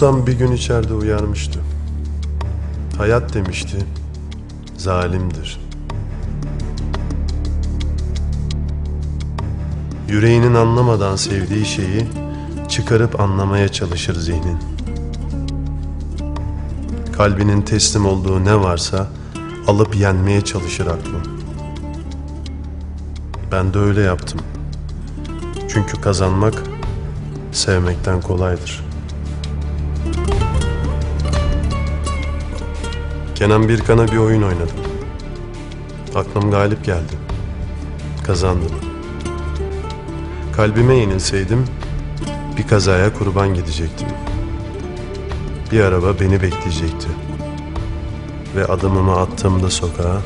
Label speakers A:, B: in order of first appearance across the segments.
A: Ustam bir gün içeride uyarmıştı. Hayat demişti, zalimdir. Yüreğinin anlamadan sevdiği şeyi çıkarıp anlamaya çalışır zihnin. Kalbinin teslim olduğu ne varsa alıp yenmeye çalışır aklın. Ben de öyle yaptım. Çünkü kazanmak sevmekten kolaydır. Kenan Birkan'a bir oyun oynadım. Aklım galip geldi. Kazandım. Kalbime yenilseydim bir kazaya kurban gidecektim. Bir araba beni bekleyecekti. Ve adımımı attığımda sokağa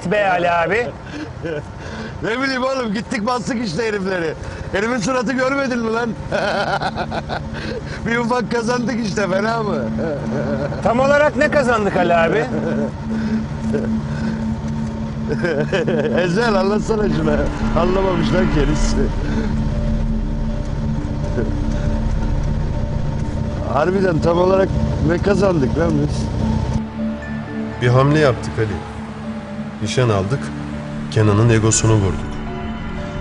B: hate be Ali abi?
C: ne bileyim oğlum gittik bastık işte herifleri. Herifin suratı görmedin mi lan? bir ufak kazandık işte fena mı?
B: Tam olarak ne kazandık Ali abi?
C: Ezel anlatsana şuna. Anlamamışlar kendisi. Harbiden tam olarak ne kazandık lan biz?
A: bir hamle yaptık Ali. Nişan aldık, Kenan'ın egosunu vurduk.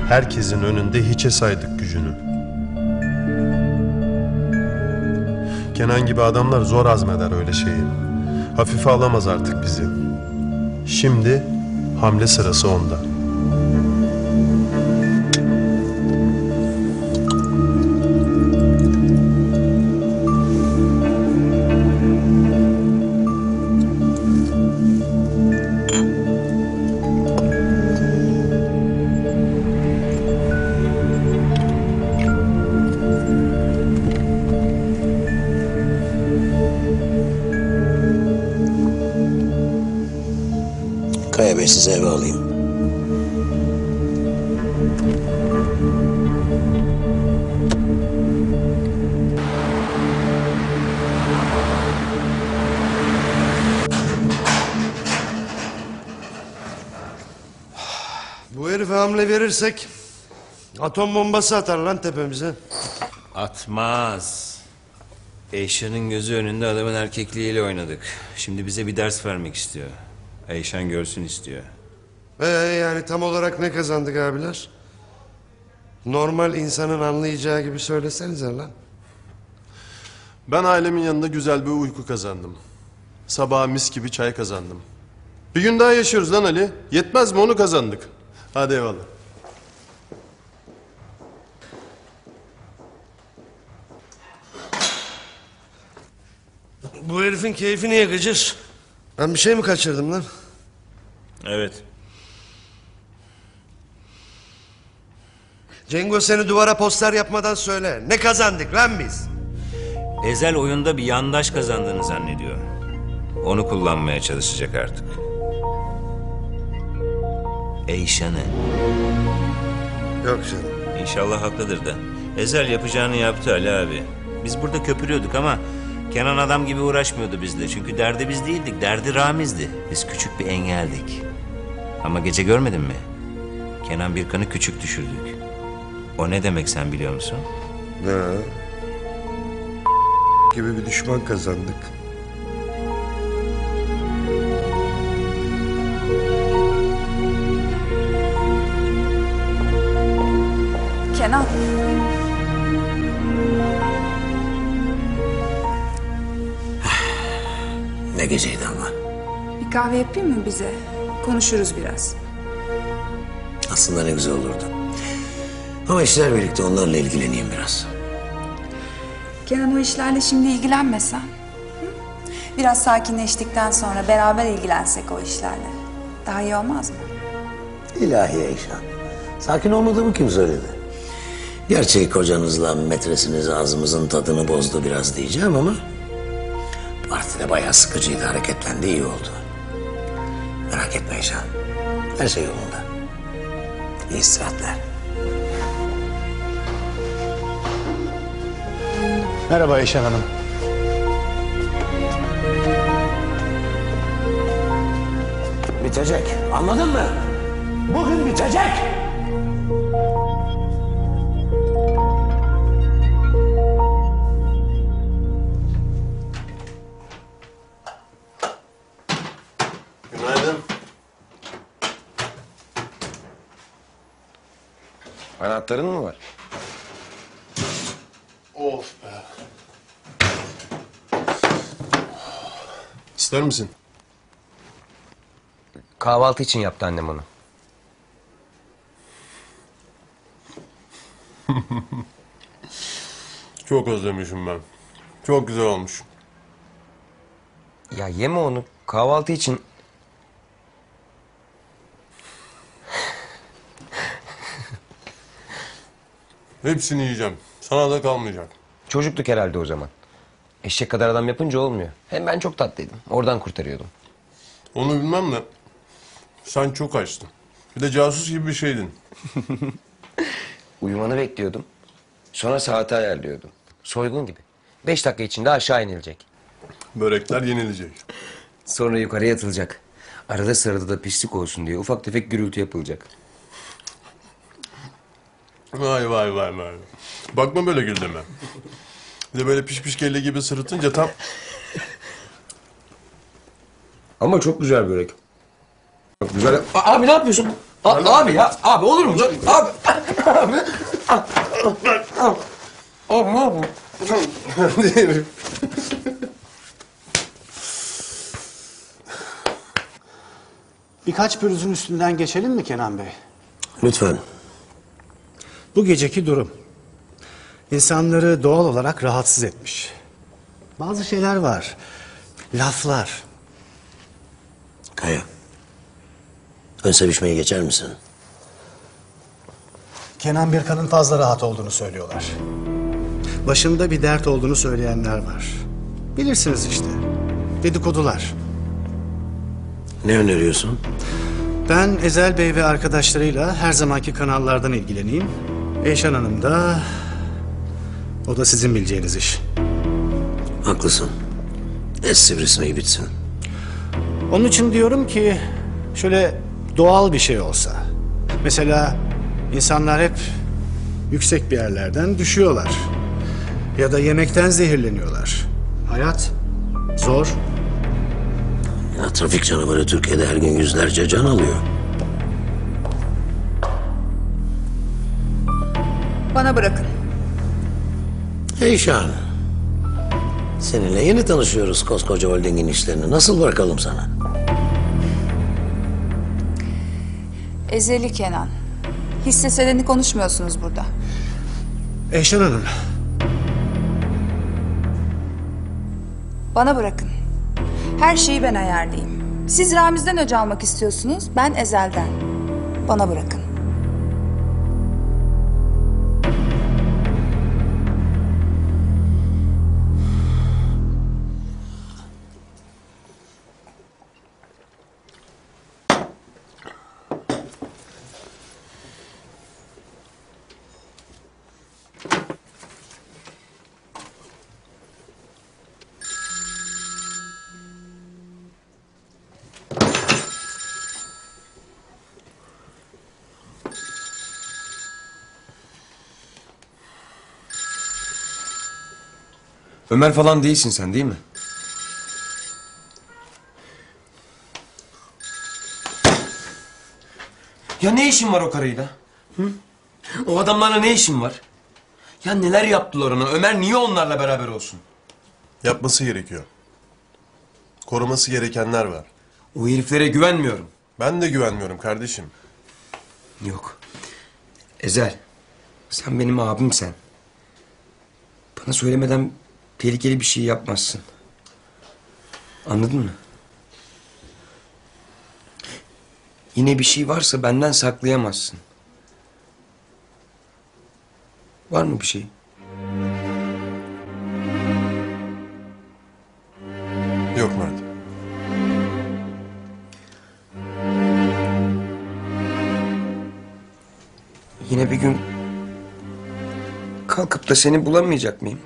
A: Herkesin önünde hiçe saydık gücünü. Kenan gibi adamlar zor azmeder öyle şeyi. Hafife alamaz artık bizi. Şimdi hamle sırası onda.
D: Sizi eve alayım.
C: Bu herife hamle verirsek atom bombası atar lan tepemize.
E: Atmaz. Eyşan'ın gözü önünde adamın erkekliğiyle oynadık. Şimdi bize bir ders vermek istiyor. Eyşan görsün istiyor.
C: Ee, yani tam olarak ne kazandık abiler? Normal insanın anlayacağı gibi söylesenize lan.
A: Ben ailemin yanında güzel bir uyku kazandım. Sabaha mis gibi çay kazandım. Bir gün daha yaşıyoruz lan Ali. Yetmez mi onu kazandık. Hadi eyvallah.
C: Bu herifin keyfi niye gıcır? Ben bir şey mi kaçırdım lan?
E: Evet.
C: Cengo seni duvara poster yapmadan söyle. Ne kazandık lan biz?
E: Ezel oyunda bir yandaş kazandığını zannediyor. Onu kullanmaya çalışacak artık. Eyşan'ı.
C: Yok canım.
E: İnşallah haklıdır da. Ezel yapacağını yaptı Ali abi. Biz burada köpürüyorduk ama Kenan adam gibi uğraşmıyordu bizle. Çünkü derdi biz değildik, derdi Ramiz'di. Biz küçük bir engeldik. Ama gece görmedin mi? Kenan Birkan'ı küçük düşürdük. O ne demek sen biliyor musun?
C: Ne? gibi bir düşman kazandık.
F: Kenan.
D: Ne geceydi ama.
F: Bir kahve yapayım mı bize? Konuşuruz biraz.
D: Aslında ne güzel olurdu. Ama işler birlikte onlarla ilgileneyim biraz.
F: Kenan o işlerle şimdi ilgilenmesen. hı? Biraz sakinleştikten sonra beraber ilgilensek o işlerle. Daha iyi olmaz mı?
D: İlahi Eyşan. Sakin olmadığımı kim söyledi? Gerçi kocanızla metresiniz ağzımızın tadını bozdu biraz diyeceğim ama... ...partide bayağı sıkıcıydı, hareketlendi, iyi oldu. Merak etme Eyşan. Her şey yolunda. İyi istirahatler.
B: Merhaba Ayşen Hanım.
D: Bitecek. Anladın mı? Bugün bitecek.
G: Anahtarın mı var?
A: Of be. İster misin?
G: Kahvaltı için yaptı annem onu.
A: Çok özlemişim ben. Çok güzel olmuş.
G: Ya yeme onu. Kahvaltı için
A: Hepsini yiyeceğim. Sana da kalmayacak.
G: çocuktuk herhalde o zaman. Eşek kadar adam yapınca olmuyor. Hem ben çok tatlıydım. Oradan kurtarıyordum.
A: Onu bilmem de sen çok açtın. Bir de casus gibi bir şeydin.
G: Uyumanı bekliyordum. Sonra saati ayarlıyordum. Soygun gibi. Beş dakika içinde aşağı inilecek.
A: Börekler yenilecek.
G: Sonra yukarıya atılacak. Arada sırada da pislik olsun diye ufak tefek gürültü yapılacak.
A: Vay vay vay vay. Bakma böyle güldüğüme. Bir de böyle piş piş kelle gibi sırıtınca tam...
G: Ama çok güzel börek. Çok güzel. A- abi ne yapıyorsun? A- abi ya. Abi olur mu? Abi. Abi. Abi. Abi ne yapıyorsun?
H: Birkaç pürüzün üstünden geçelim mi Kenan Bey?
D: Lütfen.
H: Bu geceki durum. İnsanları doğal olarak rahatsız etmiş. Bazı şeyler var. Laflar.
D: Kaya. Ön sevişmeye geçer misin?
H: Kenan Birkan'ın fazla rahat olduğunu söylüyorlar. Başında bir dert olduğunu söyleyenler var. Bilirsiniz işte. Dedikodular.
D: Ne öneriyorsun?
H: Ben Ezel Bey ve arkadaşlarıyla her zamanki kanallardan ilgileneyim. Eyşan Hanım da... O da sizin bileceğiniz iş.
D: Haklısın. Es sivrisineği bitsin.
H: Onun için diyorum ki şöyle doğal bir şey olsa. Mesela insanlar hep yüksek bir yerlerden düşüyorlar. Ya da yemekten zehirleniyorlar. Hayat zor.
D: Ya trafik canavarı Türkiye'de her gün yüzlerce can alıyor.
F: Bana bırakın.
D: Eyşan. Seninle yeni tanışıyoruz koskoca holdingin işlerini. Nasıl bırakalım sana?
F: Ezeli Kenan. Hisse senedi konuşmuyorsunuz burada.
H: Eyşan Hanım,
F: Bana bırakın. Her şeyi ben ayarlayayım. Siz Ramiz'den öc almak istiyorsunuz, ben Ezel'den. Bana bırakın.
G: Ömer falan değilsin sen değil mi? Ya ne işin var o karıyla? Hı? O adamlarla ne işin var? Ya neler yaptılar ona? Ömer niye onlarla beraber olsun?
A: Yapması gerekiyor. Koruması gerekenler var.
G: O heriflere güvenmiyorum.
A: Ben de güvenmiyorum kardeşim.
G: Yok. Ezel. Sen benim abim sen. Bana söylemeden tehlikeli bir şey yapmazsın. Anladın mı? Yine bir şey varsa benden saklayamazsın. Var mı bir şey?
A: Yok Mert.
G: Yine bir gün kalkıp da seni bulamayacak mıyım?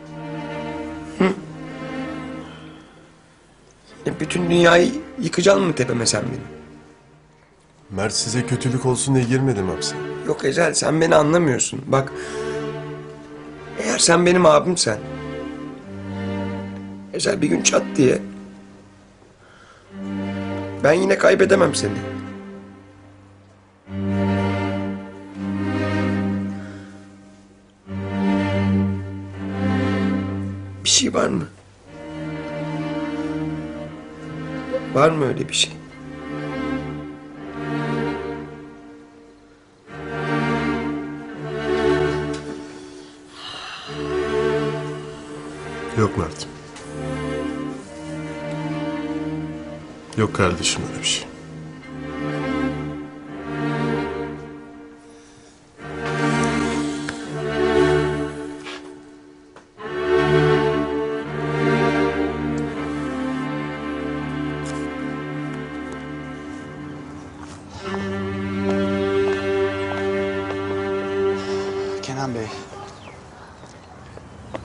G: Yine bütün dünyayı yıkacaksın mı tepeme sen benim?
A: Mert size kötülük olsun diye girmedim hapse.
G: Yok Ezel sen beni anlamıyorsun. Bak eğer sen benim abimsen Ezel bir gün çat diye ben yine kaybedemem seni. Bir şey var mı? Var mı öyle bir şey?
A: Yok Mert. Yok kardeşim öyle bir şey.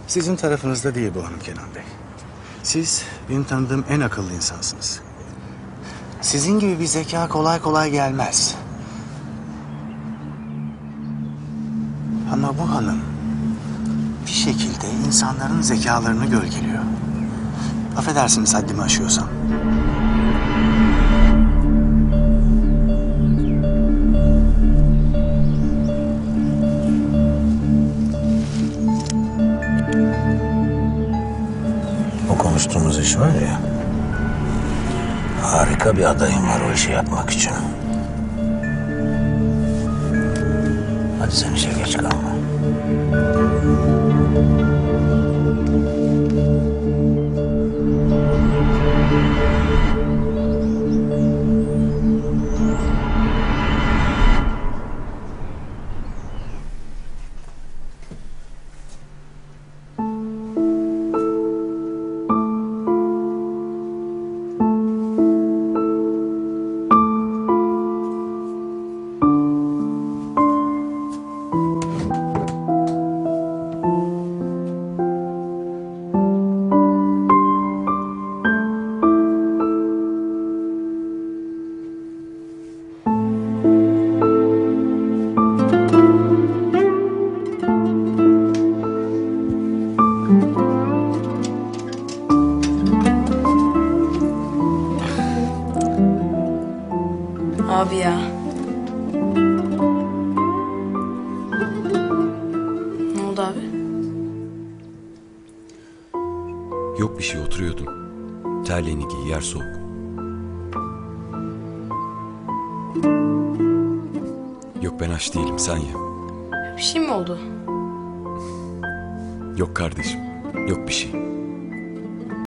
H: Sizin tarafınızda değil bu hanım Kenan Bey. Siz benim tanıdığım en akıllı insansınız. Sizin gibi bir zeka kolay kolay gelmez. Ama bu hanım bir şekilde insanların zekalarını gölgeliyor. Affedersiniz haddimi aşıyorsam.
D: Var ya. Harika bir adayım var o işi yapmak için. Hadi sen işe geç kalma.
I: Abi ya. Ne oldu abi?
J: Yok bir şey oturuyordum. Terliğini giy yer soğuk. Yok ben aç değilim sen ye.
I: Bir şey mi oldu?
J: Yok kardeşim. Yok bir şey.